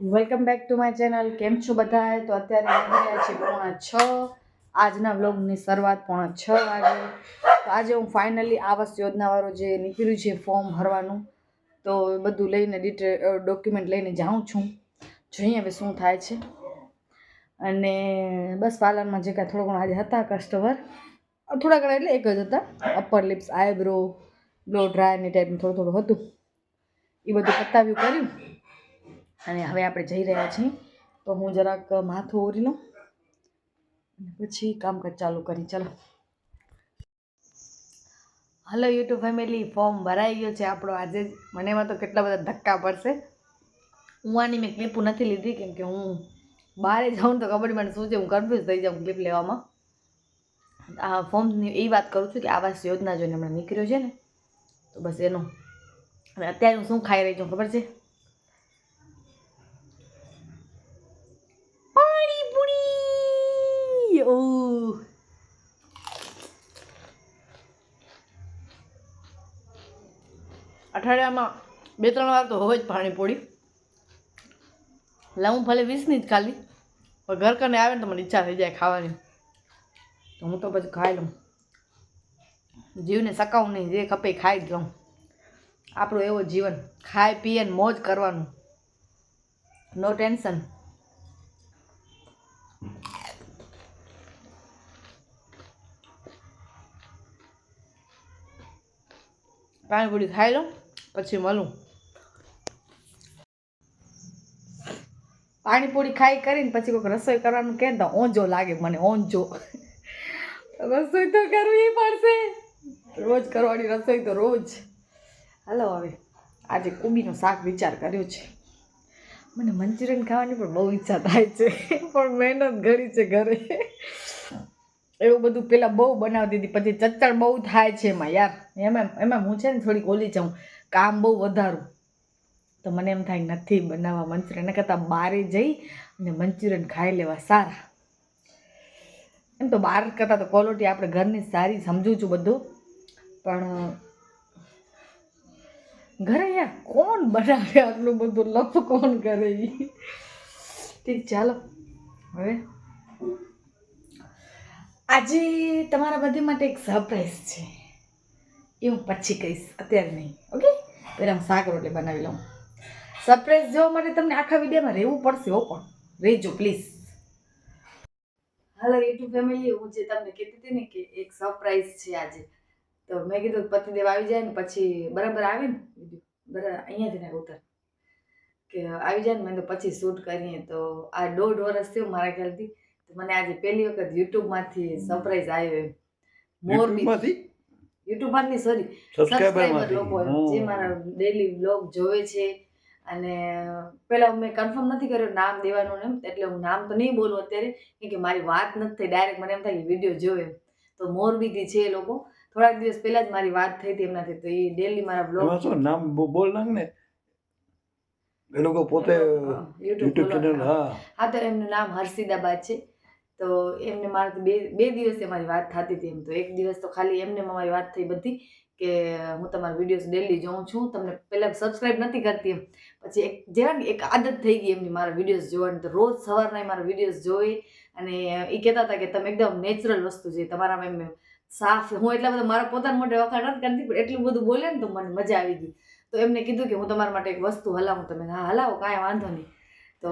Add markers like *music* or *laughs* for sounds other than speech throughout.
Welcome back to my channel કેમ છો બધા તો અત્યારે વાગી રહ્યા છે પોણા છ. આજના વ્લોગની શરૂઆત પોણા છ વાગે. તો આજે હું ફાઇનલી આવાસ યોજનાવાળું જે નીકળ્યું છે ફોર્મ ભરવાનું, તો બધું લઈને ડિટેલ ડોક્યુમેન્ટ લઈને જાઉં છું. જોઈએ હવે શું થાય છે. અને બસ પાર્લરમાં જે કાંઈ થોડો ઘણો આજે હતા કસ્ટમર થોડા ઘણા એટલે એક જ હતા. Upper lips eyebrow blow dry ટાઈપનું થોડું થોડું હતું. એ બધું પતાવ્યું કર્યું. અને હવે આપણે જઈ રહ્યા છીએ. તો હું જરાક માથું ઓરી લઉં પછી કામકાજ ચાલુ કરી. ચાલો. હલો યુટ્યુબ ફેમિલી ફોર્મ ભરાઈ ગયો છે આપણો આજે મને એમાં તો કેટલા બધા ધક્કા પડશે. હું આની મેં ક્લિપ નથી લીધી કેમ કે હું બહાર જાઉં તો ખબર મને શું છે, હું કન્ફ્યુઝ થઈ જાઉં ક્લિપ લેવામાં. આ ફોર્મની એ વાત કરું છું કે આવાસ યોજના જોઈને હમણાં નીકળ્યો છે ને. તો બસ એનું. અત્યારે હું શું ખાઈ રહી છું ખબર છે પાણીપુરી ઓહ અઠવાડિયામાં બે, ત્રણ વાર તો હોય જ પાણીપુરી એટલે હું ભલે વીસની જ ખાલી, પણ ઘર કને આવે ને તો મને ઈચ્છા થઈ જાય ખાવાની. તો હું તો પછી ખાઈ લઉં. જીવને સકાવું નહીં, જે ખપે ખાઈ જ લઉં. આપણું એવું જીવન ખાય પીએ ને મોજ કરવાનું. નો ટેન્શન પાણીપુરી ખાઈ લઉં. પછી મળું પાણીપુરી ખાઈ કરીને પછી કોઈક રસોઈ કરવાનું કહે તો ઓંજો લાગે મને, ઓંજો. રસોઈ તો કરવી પડશે. રોજ કરવાની રસોઈ તો રોજ. હાલો હવે, આજે કુબીનો શાક વિચાર કર્યો છે. મને મંચુરિયન ખાવાની પણ બહુ ઈચ્છા થાય છે, પણ મહેનત ઘણી છે ઘરે. એવું બધું પહેલાં બહુ બનાવતી હતી પછી ચચ્ચડ બહુ થાય છે એમાં યાર. એમાં એમાં હું છે ને થોડીક ઓલી જાઉં કામ બહુ વધારું. તો મને એમ થાય નથી બનાવવા મંચુરિયન. એના કરતાં બહારે જઈ અને મંચુરિયન ખાઈ લેવા સારા. એમ તો બહાર કરતાં તો ક્વોલિટી આપણે ઘરની સારી સમજું છું બધું. પણ, ઘરે યાર કોણ બનાવે આટલું બધું? લપ કોણ કરે ઠીક, ચાલો. હવે આજે તમારા બધા માટે એક સરપ્રાઈઝ છે. એ હું પછી કહીશ, અત્યારે નહીં ઓકે પહેલાં હું શાક રોટલી બનાવી લઉં. સરપ્રાઈઝ જોવા માટે તમને આખા વિડીયોમાં રહેવું પડશે, હો પણ. રહેજો પ્લીઝ હાલો યુટ્યુબ ફેમિલી હું જે તમને કહેતી હતી ને કે એક સરપ્રાઈઝ છે આજે. તો મેં કીધું પતિદેવ આવી જાય ને, પછી બરાબર આવે ને બરાબર, અહીંયાથી ને ઉતર. કે આવી જાય ને, મેં તો પછી શૂટ કરીએ. તો આ દોઢ વર્ષ થયું મારા ખ્યાલથી. મને આજે પહેલી વખત યુટ્યુબમાંથી સરપ્રાઈઝ આવ્યો એમ. મોરબી યુટ્યુબમાંથી? સોરી સબસ્ક્રાઈબર લોકો જે મારા ડેલી બ્લોગ જોવે છે અને પહેલાં મેં કન્ફર્મ નથી કર્યો નામ દેવાનું એમ એટલે હું નામ તો નહીં બોલું અત્યારે કેમ કે મારી વાત નથી થઈ ડાયરેક્ટ મને એમ થાય કે વીડિયો જોવે તો મોરબીથી છે એ લોકો. થોડાક દિવસ પહેલાં જ મારી વાત થઈ હતી એમનાથી તો એ ડેલી મારા બ્લોગ શું નામ બોલ નાખ ને. એ લોકો પોતે યુટ્યુબ ચેનલ હા. હા તો એમનું નામ હર્ષિદાબાદ છે. તો એમને મારાથી બે બે દિવસે મારી વાત થતી હતી એમ તો. એક દિવસ તો ખાલી એમને મારી વાત થઈ બધી કે હું તમારા વિડીયોઝ ડેલી જોઉં છું, તમને પહેલાં સબસ્ક્રાઈબ નથી કરતી એમ. પછી એક જેવા એક આદત થઈ ગઈ એમની મારા વિડીયોઝ જોવાની. તો રોજ સવારના મારા વિડીયોઝ જોઈ અને એ કહેતા હતા કે તમે એકદમ નેચરલ વસ્તુ છે. તમારામાં એમ સાફ, હું એટલા બધા મારા પોતાના મોઢે વખાણ નથી કરતી, પણ એટલું બધું બોલે ને તો મને મજા આવી ગઈ. તો એમને કીધું કે હું તમારા માટે એક વસ્તુ હલાવું. તમે હા, હલાવો, કાંઈ વાંધો નહીં. તો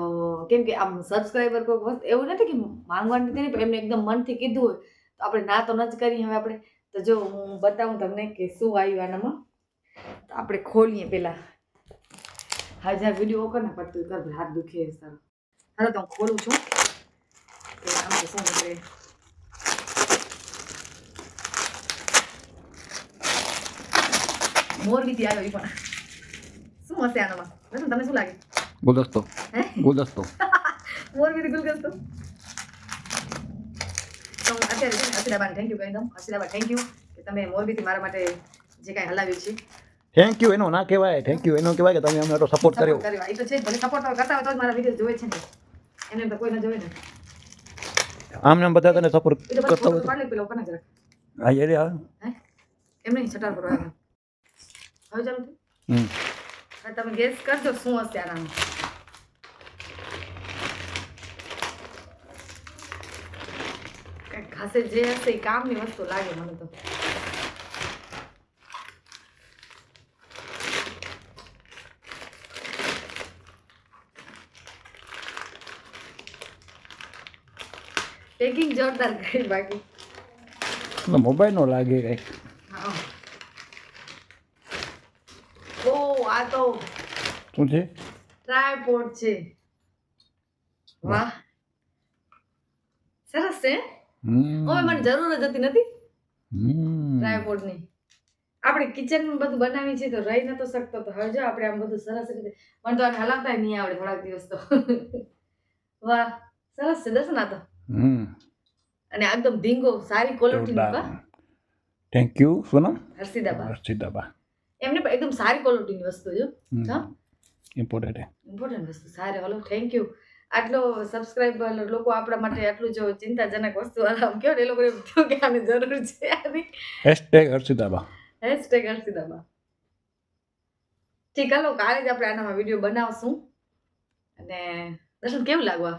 કેમ કે આમ સબસ્ક્રાઈબર કોઈક વસ્તુ, એવું નથી કે માંગવાની નથી, પણ એમને એકદમ મનથી કીધું હોય, તો આપણે ના તો ન જ કરીએ હવે આપણે. તો જો હું બતાવું તમને કે શું આવ્યું આનામાં. તો આપણે ખોલીએ પહેલાં. હજાર વીડિયો ઓકર ને પડતું કર હાથ દુખે સારું. હાલો તો હું ખોલું છું. કે આમ તો શું નીકળે મોરબીથી આવ્યો એ પણ. શું હશે આનામાં? તમે શું લાગે? ગુલદસ્તો હે ગુલદસ્તો મોરબીથી ગુલગસ્તો તો અત્યારે છે ને થેન્ક યુ કહી દઉં થેન્ક યુ કે તમે મોરબીથી મારા માટે જે કાંઈ હલાવ્યું છે. થેન્ક યુ એનો ના કહેવાય. થેન્ક યુ એનો કહેવાય કે તમે અમને એટલો સપોર્ટ કર્યો. કર્યો. એ તો છે ભલે સપોર્ટ કરતા હોય તો જ મારા વીડિયો જોવે છે ને. એને તો કોઈ ન જોવે ને. આમ નામ બધા તને સપોર્ટ કરતા હોય પાડી પેલો ઉપર જરા હા એ રે હા? એમ નહીં છટાર કરવા હવે ચાલુ હમ. તમે ગેસ કરશો શું હશે આનામાં. કંઈક ખાસે જે હશે એ કામની વસ્તુ લાગે મને તો. પેકિંગ જોરદાર કરી બાકી. મોબાઈલ નો લાગે કઈ આ તો શું છે? ટ્રાયપોડ છે. વાહ. સરસ છે હવે મને જરૂર જ હતી નથી? ટ્રાયપોડની આપણે કિચનમાં બધું બનાવી છે તો રહી નતો શકતો. તો હવે જો આપણે આમ બધું સરસ રીતે મને તો આને હલાવતા નહીં આવડે થોડાક દિવસ તો. *laughs* વાહ. સરસ છે દર્શન આ તો. અને એકદમ ધીંગો સારી quality thank you Sonam Harshidaba. Harshidaba. એમને પણ એકદમ સારી ક્વોલિટીની વસ્તુ જો હા? ઇમ્પોર્ટન્ટ ઇમ્પોર્ટન્ટ વસ્તુ સારી. હલો થેન્ક યુ આટલો સબસ્ક્રાઇબર લોકો આપણા માટે આટલું જો ચિંતાજનક વસ્તુ આમ ને એ લોકો એમ થયું કે આની જરૂર છે આની? હેશટેગ હર્ષિતાબા હેશટેગ હર્ષિતાબા ઠીક હાલો કાલે જ આપણે આનામાં વીડિયો બનાવશું. અને દર્શન કેવું લાગવા?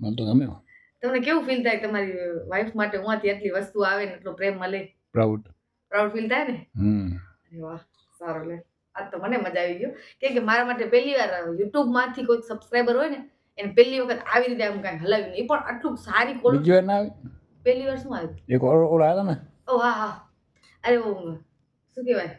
મને તો ગમ્યો. તમને કેવું ફીલ થાય તમારી વાઈફ માટે? હું આટલી વસ્તુ આવે ને એટલો પ્રેમ મળે? પ્રાઉડ પ્રાઉડ ફીલ થાય ને? હમ. અરે વાહ. સારો લે. આજ તો મને મજા આવી ગયો. કેમ કે મારા માટે પહેલી વાર યુટ્યુબમાંથી કોઈ સબસ્ક્રાઈબર હોય ને એને પહેલી વખત આવી રીતે આમ કાંઈ હલાવ્યું નહીં. પણ આટલું સારી ક્વોલિટી બીજું આવે? પહેલી વાર શું આવ્યું? એક ઓર ઓર આવ્યો ને? ઓ હા હા. અરે ઓ શું કહેવાય?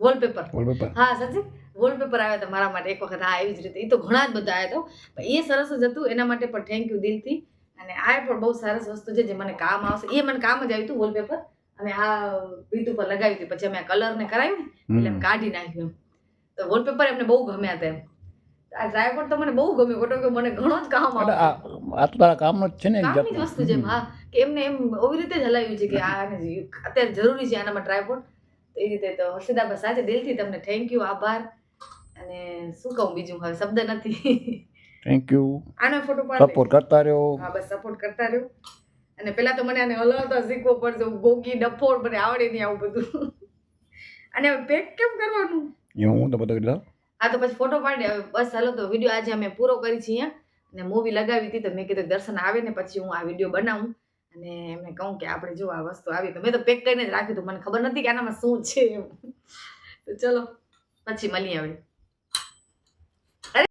વોલપેપર વોલપેપર હા સાચી? વોલપેપર આવ્યા હતા મારા માટે એક વખત. હા એવી જ રીતે. એ તો ઘણા જ બધા આવ્યા હતા પણ એ સરસ જ હતું. એના માટે પણ થેન્ક યુ દિલથી. અને આ પણ બહુ સરસ વસ્તુ છે જે મને કામ આવશે. એ મને કામ જ આવ્યું હતું વોલપેપર અને આ ભીત ઉપર લગાવી હતી. પછી અમે આ કલરને કરાવ્યું ને એટલે કાઢી નાખ્યું એમ. તો વોલપેપર એમને બહુ ગમ્યા હતા એમ. આ ટ્રાયપોડ તો મને બહુ ગમ્યો. ખોટો કે મને ઘણો જ કામ આવે આ તો તારા કામનો જ છે ને કામની વસ્તુ છે હા. કે એમને એમ ઓવી રીતે જ હલાવ્યું છે કે આ અત્યારે જરૂરી છે આનામાં ટ્રાયપોડ તો એ રીતે તો હર્ષિદાબા સાચે દિલથી તમને થેન્ક યુ આભાર. અને શું કહું બીજું? હવે શબ્દ નથી. થેન્ક યુ આનો ફોટો પાડ સપોર્ટ કરતા રહ્યો. હા બસ સપોર્ટ કરતા રહ્યો. અને પહેલાં તો મને આને હલાવતા શીખવો પડશે. ગોગી ડફોડ મને આવડે નહીં આવું બધું. અને હવે પેક કેમ કરવાનું? એ હું તો બધો હા તો પછી ફોટો પાડી હવે બસ હાલો તો વીડિયો આજે અમે પૂરો કરી છીએ. અને મૂવી લગાવી હતી તો મેં કીધું દર્શન આવે ને પછી હું આ વીડિયો બનાવું. અને એમને કહું કે આપણે જો આ વસ્તુ આવી તો મેં તો પેક કરીને જ રાખ્યું હતું મને ખબર નથી કે આનામાં શું છે એમ. તો ચલો પછી મળીએ હવે.